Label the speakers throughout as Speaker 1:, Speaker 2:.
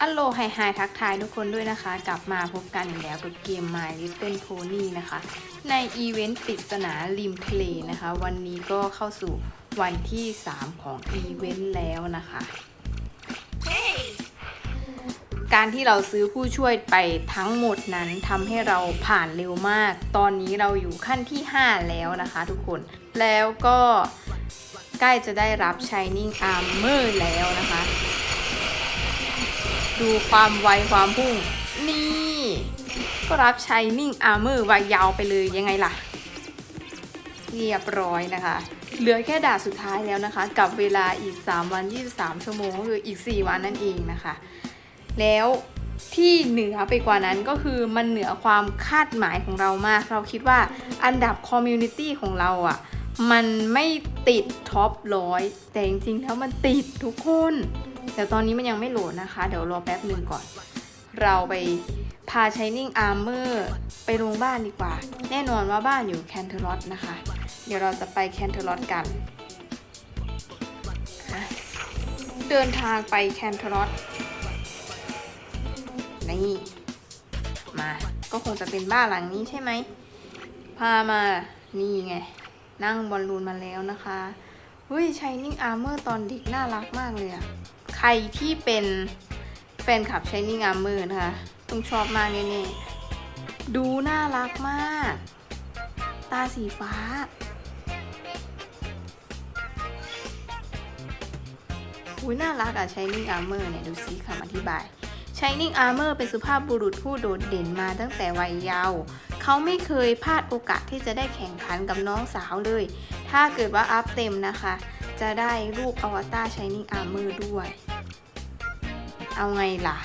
Speaker 1: อัลโลไฮไฮทักทายทุกคนด้วยนะคะ กลับมาพบกันอีกแล้วกับเกม My Little Pony นะคะ ในอีเวนต์ปริศนาริมทะเลนะคะ วันนี้ก็เข้าสู่วันที่ 3 ของอีเวนต์แล้วนะคะ การที่เราซื้อผู้ช่วยไปทั้งหมดนั้นทำให้เราผ่านเร็วมาก ตอนนี้เราอยู่ขั้นที่ 5 แล้วนะคะทุกคน แล้วก็ใกล้จะได้รับ Shining Armor แล้วนะคะ ดูความไวความพุ่ง นี่ ก็รับ Shining Armor ไวยาวไปเลยยังไงล่ะ เรียบร้อยนะคะ เหลือแค่ด่าสุดท้ายแล้วนะคะ กับเวลาอีก 3 วัน 23 ชั่วโมงก็คืออีก 4 วันนั่นเองนะคะ แล้วที่เหนือไปกว่านั้นก็คือมันเหนือความคาดหมายของเรามาก เราคิดว่าอันดับคอมมูนิตี้ของเราอะ่ะ มันไม่ติดท็อปร้อยแต่จริงๆแล้วมันติดทุกคน แต่ตอนนี้มันยังไม่โหลดนะคะ เดี๋ยวรอแป๊บหนึ่งก่อน เราไปพา Shining Armor ไปลงบ้านดีกว่า แน่นอนว่าบ้านอยู่แคนเทอร์ลอตนะคะ เดี๋ยวเราจะไปแคนเทอร์ลอตกัน เดินทางไปแคนเทอร์ลอตนี่มาก็คงจะเป็นบ้านหลังนี้ใช่ไหม พามา นี่ไง นั่งบอลลูนมาแล้วนะคะ เฮ้ย Shining Armor ตอนเด็กน่ารักมากเลยอะ ใครที่เป็นแฟนคลับ Shining Armor นะคะต้องชอบมากแน่ๆดูน่ารักมาก ตาสีฟ้า อุ้ยน่ารักอะ Shining Armor เนี่ย ดูซิคำอธิบาย Shining Armor เป็นสุภาพบุรุษผู้โดดเด่นมาตั้งแต่วัยเยาว์เขาไม่เคยพลาดโอกาสที่จะได้แข่งขันกับน้องสาวเลย ถ้าเกิดว่าอัพเต็มนะคะ จะได้รูปอวตาร Shining Armor ด้วย เอาไงล่ะ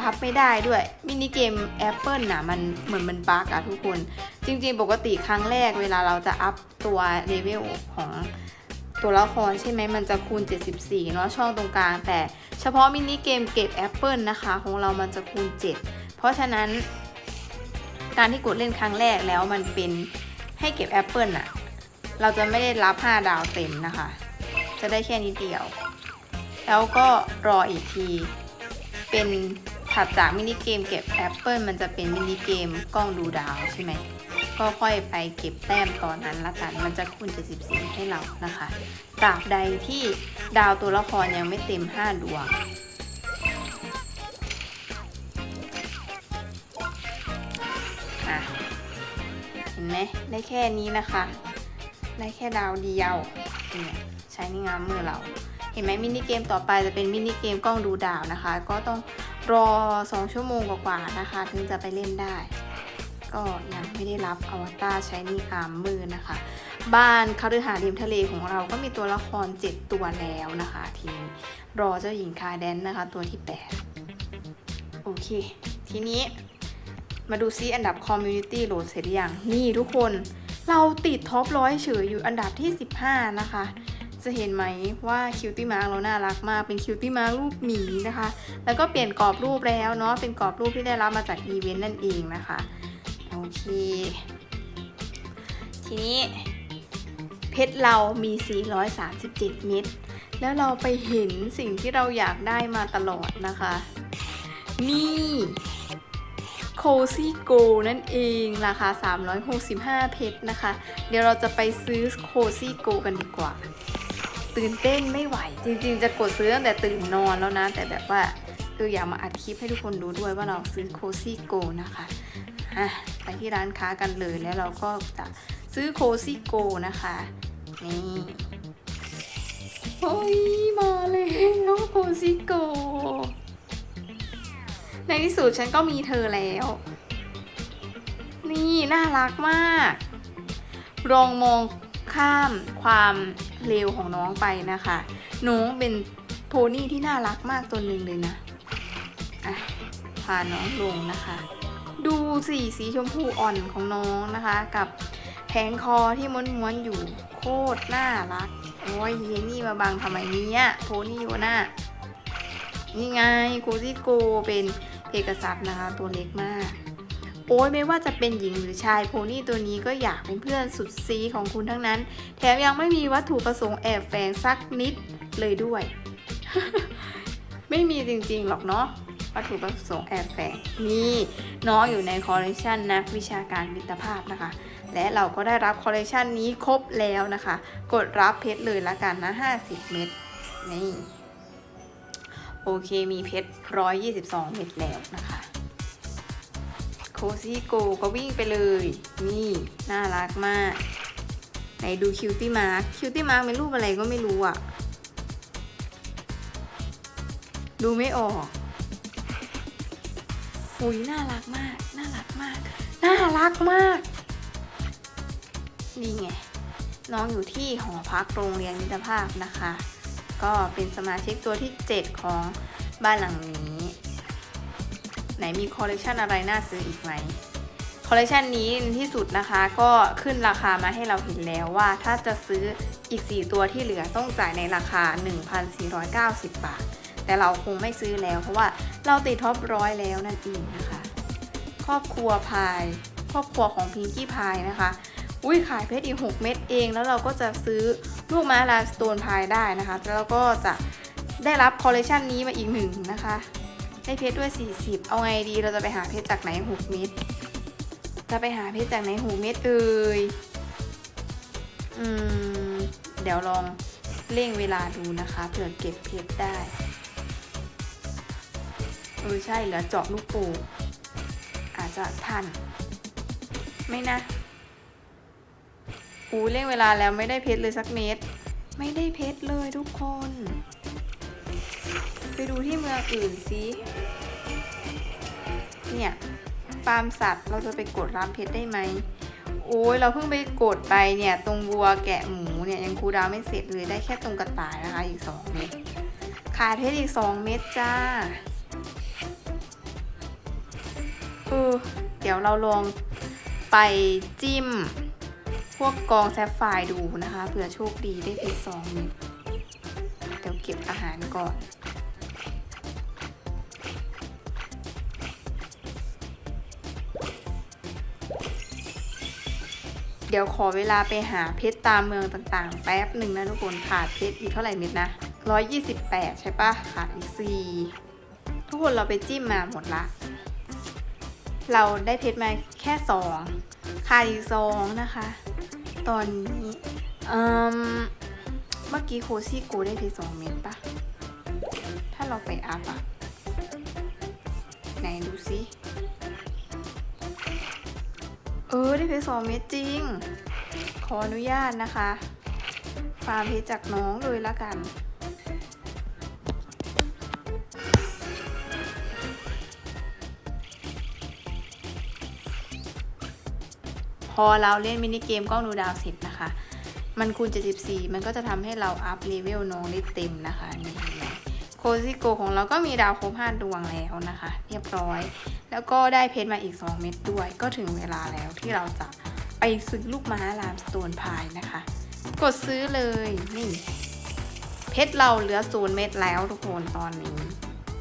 Speaker 1: อัพไม่ได้ด้วย มินิเกม Apple น่ะมันเหมือนมันบั๊กอะทุกคน จริงๆ ปกติครั้งแรกเวลาเราจะอัพตัวเลเวลของตัวละครใช่ไหมมันจะคูณ 74 เนาะช่องตรงกลาง แต่เฉพาะมินิเกมเก็บแอปเปิลนะคะ ของเรามันจะคูณ 7 เพราะฉะนั้น การที่กดเล่นครั้งแรกแล้วมันเป็นให้เก็บแอปเปิลอะเราจะไม่ได้รับ 5 ดาวเต็มนะคะ จะได้แค่นี้เดียว แล้วก็รออีกที เป็นถัดจากมินิเกมเก็บแอปเปิลมันจะเป็นมินิเกมกล้องดูดาวใช่ไหมก็ค่อยไปเก็บแต้มตอนนั้นละกันมันจะคูณ74ให้เรานะคะตราบใดที่ดาวตัวละครยังไม่เต็ม 5 ดวงเห็นไหมได้แค่นี้นะคะ ได้แค่ดาวเดียว ใช้ในงามมือเรา ห็นไหมมินิเกมต่อไปจะเป็นมินิเกมกล้องดูดาวนะคะ ก็ต้องรอ 2 ชั่วโมงกว่าๆนะคะ ถึงจะไปเล่นได้ ก็ยังไม่ได้รับอวตารใช้นี่อาร์มมือนะคะ บ้านคฤหาสน์ริมทะเลของเราก็มีตัวละคร 7 ตัวแล้วนะคะทีนี้รอเจ้าหญิงคาแดนนะคะ ตัวที่ 8 โอเค ทีนี้มาดูซิอันดับคอมมูนิตี้โหลดเสร็จหรือยัง นี่ทุกคนเราติดท็อปร้อยเฉยอยู่อันดับที่ 15 นะคะ จะเห็นไหมว่าคิวตี้มาร์กเราน่ารักมาก เป็นคิวตี้มาร์กรูปหมีนะคะ แล้วก็เปลี่ยนกรอบรูปแล้วเนาะ เป็นกรอบรูปที่ได้รับมาจากอีเวนต์นั่นเองนะคะ โอเค ทีนี้เพชรเรามี 437 เม็ด แล้วเราไปเห็นสิ่งที่เราอยากได้มาตลอดนะคะ นี่โคซี่โกนั่นเองราคา 365 เพชรนะคะ เดี๋ยวเราจะไปซื้อโคซี่โกกันดีกว่า ตื่นเต้นไม่ไหว จริงๆ จะกดซื้อตั้งแต่ตื่นนอนแล้วนะ แต่แบบว่าเอออยากมาอัดคลิปให้ทุกคนดูด้วยว่าเราซื้อโคซี่โกนะคะอะไปที่ร้านค้ากันเลยแล้วเราก็จะซื้อโคซี่โกนะคะนี่เฮ้ยมาแล้วโคซี่โกในที่สุดฉันก็มีเธอแล้ว นี่น่ารักมากลองมอง ข้ามความเร็วของน้องไปนะคะ น้องเป็นโพนี่ที่น่ารักมากตัวหนึ่งเลยนะอะพาน้องลงนะคะ ดูสีสีชมพูอ่อนของน้องนะคะ กับแผงคอที่ม้วนๆอยู่โคตรน่ารัก โอ้ยเยนี่มาบังทำไมเนี้ยโพนี่วะน่านี่ไงโคซี่โกเป็นเอกสัตนะคะตัวเล็กมาก โอ้ยไม่ว่าจะเป็นหญิงหรือชายโพนี่ตัวนี้ก็อยากเป็นเพื่อนสุดซีของคุณทั้งนั้น แถมยังไม่มีวัตถุประสงค์แอบแฝงสักนิดเลยด้วย ไม่มีจริงๆหรอกเนาะวัตถุประสงค์แอบแฝงมีน้องอยู่ในคอลเลคชันนักวิชาการมิตรภาพนะคะ และเราก็ได้รับคอลเลคชันนี้ครบแล้วนะคะ กดรับเพชรเลยละกันนะ 50 เม็ดนี่โอเคมีเพชร122 เม็ดแล้วนะคะ คซี่โกก็วิ่งไปเลย นี่ น่ารักมาก ไหนดูคิวตี้มาร์คคิวตี้มาร์คเป็นรูปอะไรก็ไม่รู้อะดูไม่ออกหุยน่ารักมาก น่ารักมาก น่ารักมาก นี่ไง น้องอยู่ที่หอพักโรงเรียนมิตรภาพนะคะ ก็เป็นสมาชิกตัวที่ 7 ของบ้านหลังนี้ ไหนมีคอลเลกชันอะไรน่าซื้ออีกไหมคอลเลกชันนี้ที่สุดนะคะก็ขึ้นราคามาให้เราเห็นแล้วว่าถ้าจะซื้ออีก 4 ตัวที่เหลือต้องจ่ายในราคา 1,490 บาท แต่เราคงไม่ซื้อแล้ว เพราะว่าเราติดท็อปร้อยแล้วนั่นเองนะคะ ครอบครัวพาย ครอบครัวของพิงกี้พายนะคะอุ้ยขายเพชรอีก 6 เม็ดเอง แล้วเราก็จะซื้อลูกม้าลาสโตนพายได้นะคะ แล้วก็จะได้รับคอลเลคชันนี้มาอีกหนึ่งนะคะ ได้เพชรด้วย 40 เอาไงดีเราจะไปหาเพชรจากไหน6เม็ดจะไปหาเพชรจากไหน6เม็ดเอ่ยอืมเดี๋ยวลองเร่งเวลาดูนะคะเผื่อเก็บเพชรได้เออใช่เหลือเจาะลูกโป่งอาจจะทัน ไม่นะอูเร่งเวลาแล้วไม่ได้เพชรเลยสักเม็ดไม่ได้เพชรเลยทุกคน ดูที่เมืองอื่นสิเนี่ยฟาร์มสัตว์เราจะไปกดรับเพชรได้ไหมโอ้ยเราเพิ่งไปกดไปเนี่ย ตรงวัวแกะหมูเนี่ยยังคูดาวไม่เสร็จเลยได้แค่ตรงกระต่ายนะคะ อีก 2 เม็ดขาดเพชรอีก 2 เม็ดจ้าเออเดี๋ยวเราลองไปจิ้ม พวกกองแซฟไฟร์ดูนะคะเผื่อโชคดีได้เพชรสองเม็ดเดี๋ยวเก็บอาหารก่อน เดี๋ยวขอเวลาไปหาเพชรตามเมืองต่างๆ แป๊บหนึ่งนะทุกคนขาดเพชรอีกเท่าไหร่เม็ดนะ 128 ใช่ปะขาดอีก 4 ทุกคนเราไปจิ้มมาหมดละ เราได้เพชรมาแค่ 2 ขาดอีก 2 นะคะ ตอนนี้เมเมื่อกี้โคซี่โกได้เพชร2เม็ดปะถ้าเราไปอัพอะไหนดูซิ เออได้เพชรสองเม็ดจริง ขออนุญาตนะคะ ฟาร์มเพชรจากน้องเลยละกัน พอเราเล่นมินิเกมกล้องดูดาวเสร็จนะคะ มันคูณ74มันก็จะทำให้เราอัพเลเวลน้องได้เต็มนะคะนี่โคซิโกของเราก็มีดาวครบ5ดวงแล้วนะคะ เรียบร้อย แล้วก็ได้เพชรมาอีก 2 เม็ดด้วย ก็ถึงเวลาแล้วที่เราจะไปซื้อลูกม้าลามสโตนพายนะคะ กดซื้อเลยนี่ เพชรเราเหลือศูนย์เม็ดแล้วทุกคนตอนนี้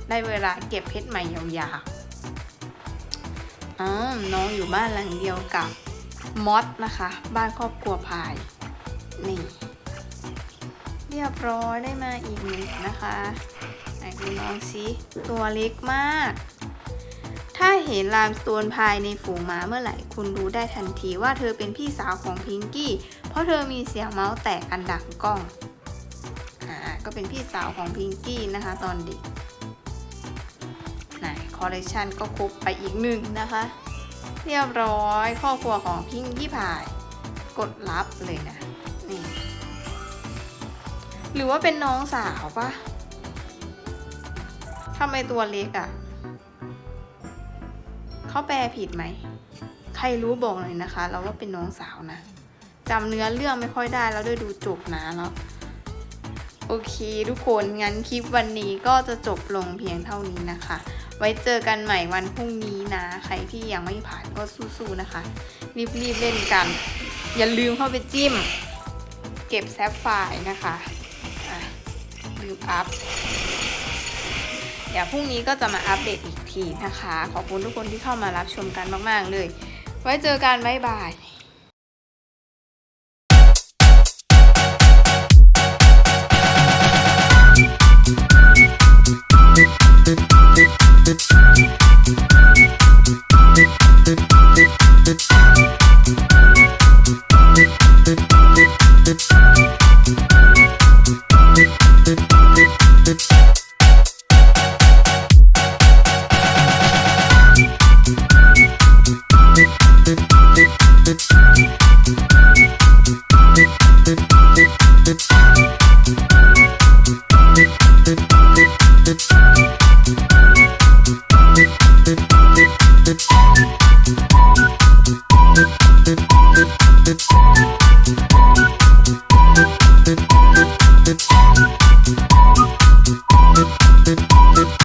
Speaker 1: ได้เวลาเก็บเพชรใหม่ยาวๆอ๋อน้องอยู่บ้านหลังเดียวกับมอสนะคะ บ้านครอบครัวพาย นี่ เรียบร้อยได้มาอีกหนึ่งนะคะไหนดูน้องซิตัวเล็กมาก ถ้าเห็นลามสโตนภายในฝูงม้าเมื่อไหร่ คุณรู้ได้ทันทีว่าเธอเป็นพี่สาวของพิงกี้ เพราะเธอมีเสียงเมาส์แตกอันดังกล้องอ่าก็เป็นพี่สาวของพิงกี้นะคะตอนเด็กไหนคอลเลคชันก็ครบไปอีกหนึ่งนะคะ เรียบร้อยครอบครัวของพิงกี้พาย กดรับเลยนะนี่หรือว่าเป็นน้องสาวปะทำไมตัวเล็กอะ่ะ เขาแปลผิดไหม ใครรู้บอกหน่อยนะคะ เราว่าเป็นน้องสาวนะจำเนื้อเรื่องไม่ค่อยได้แล้วด้วยดูจบนะแล้วโอเคทุกคนงั้นคลิปวันนี้ก็จะจบลงเพียงเท่านี้นะคะ ไว้เจอกันใหม่วันพรุ่งนี้นะ ใครที่ยังไม่ผ่านก็สู้ๆนะคะ รีบๆเล่นกัน อย่าลืมเข้าไปจิ้ม เก็บแซฟไฟล์นะคะอะลืมอัพ เดี๋ยวพรุ่งนี้ก็จะมาอัปเดตอีกทีนะคะ ขอบคุณทุกคนที่เข้ามารับชมกันมาก ๆ เลย ไว้เจอกันบ๊ายบาย